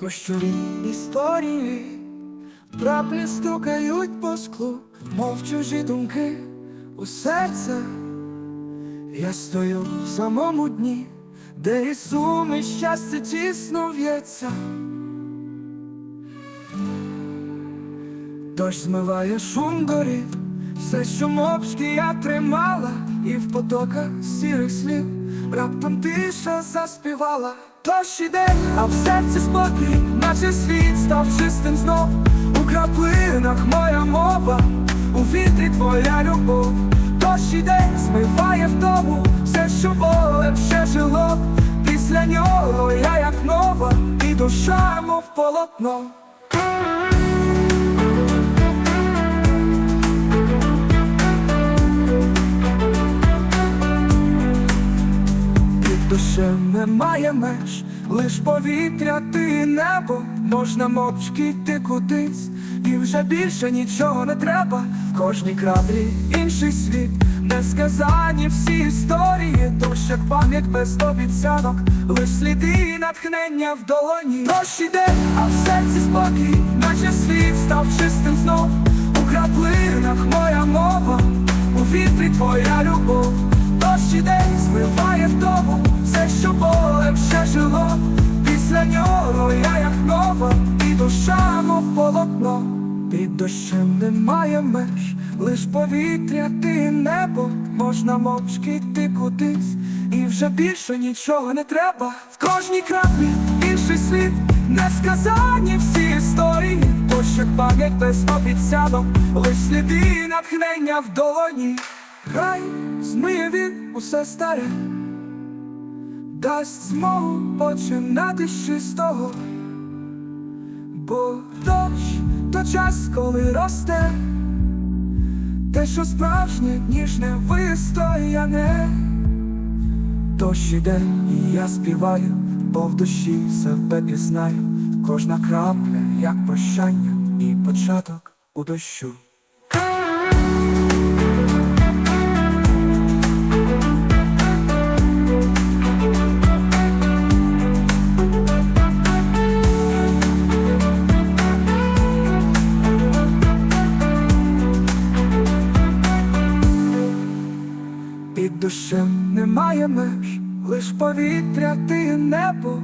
Кощові історії, краплі стукають по склу, мов чужі думки у серце. Я стою в самому дні, де і сум, і щастя тісно в'ється. Дощ змиває шум доріг, все, що мовчки я тримала, і в потоках сірих слів раптом тиша заспівала. Дощ іде, а в серці спокій, наче світ став чистим знов. У краплинах моя мова, у вітрі твоя любов. Дощ іде, змиває вдому все, що болем жило. Після нього я як нова, і душа, мов полотно. Душем немає меж, лиш повітря, ти і небо, можна мовчки йти кудись, і вже більше нічого не треба. В кожній краплі інший світ, несказані всі історії, дощ як пам'ять без обіцянок, лиш сліди і натхнення в долоні. Дощ іде, а в серці спокій, наче світ став чистим знов. У краплинах моя мова, у вітрі твоя любов. Дощ іде, змиває вдому все, що болем ще жило. Після нього я як нова, і душа, мов полотно. Під дощем немає меж, лиш повітря, ти небо, можна мовчки йти кудись, і вже більше нічого не треба. В кожній краплі інший світ, несказані всі історії, Дощ як пам'ять без обіцянок, лиш сліди натхнення в долоні. Хай змиє він усе старе, дасть змогу починати з чистого, бо дощ то час, коли росте, те, що справжнє, ніжне вистояне. Дощ іде, і я співаю, бо в душі себе пізнаю, кожна крапля, як прощання, і початок у дощу. Під душем немає меж, лиш повітря, ти небо,